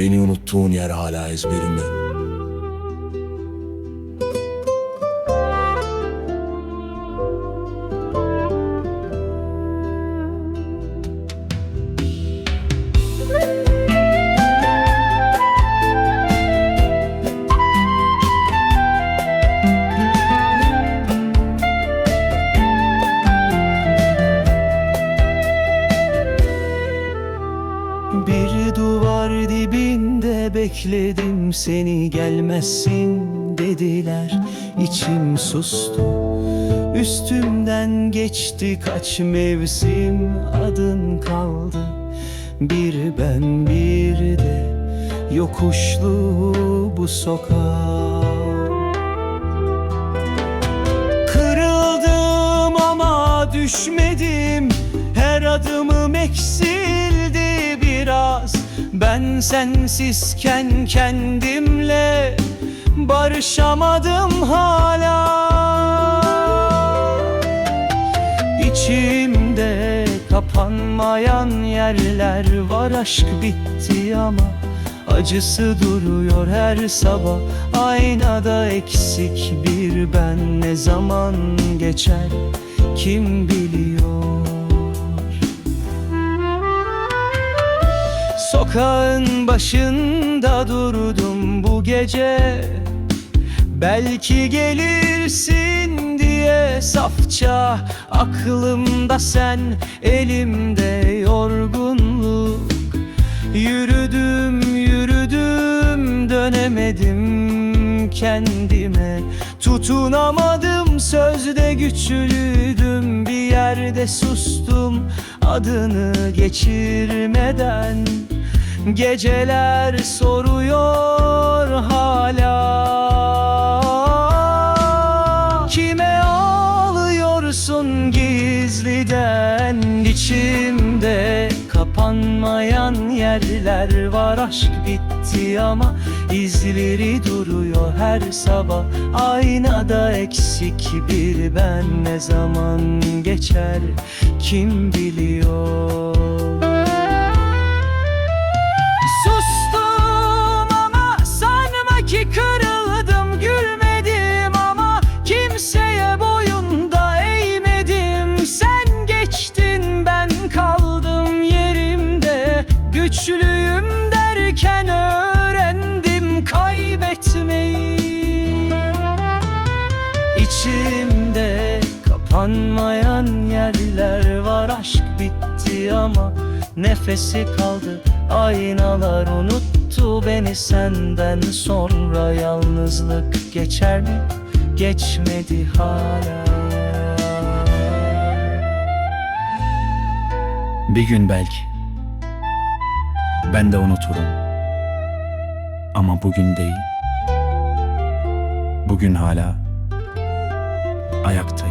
Beni unuttuğun yer hala ezberimde dibinde bekledim seni gelmezsin dediler. İçim sustu Üstümden geçti kaç mevsim. Adın kaldı Bir ben bir de yokuşlu bu sokak. Kırıldım ama düşmedim Her adımım biraz Ben sensizken kendimle Barışamadım hala. İçimde kapanmayan yerler var Aşk bitti ama acısı duruyor her sabah. Aynada eksik bir ben ne zaman geçer? Kim biliyor Sokağın başında durdum bu gece. Belki gelirsin diye safça Aklımda sen, elimde yorgunluk. Yürüdüm, yürüdüm, dönemedim kendime. Tutunamadım, sözde güçlüydüm Bir yerde sustum, adını geçirmeden Geceler soruyor hala. Kime ağlıyorsun gizliden? İçimde Kapanmayan yerler var. Aşk bitti ama izleri duruyor her sabah. Aynada eksik bir ben ne zaman geçer? Kim biliyor yerler var Aşk bitti ama nefesi kaldı Aynalar unuttu beni senden sonra Yalnızlık geçer mi? Geçmedi hala Bir gün belki ben de unuturum. Ama bugün değil. Bugün hala ayaktayım.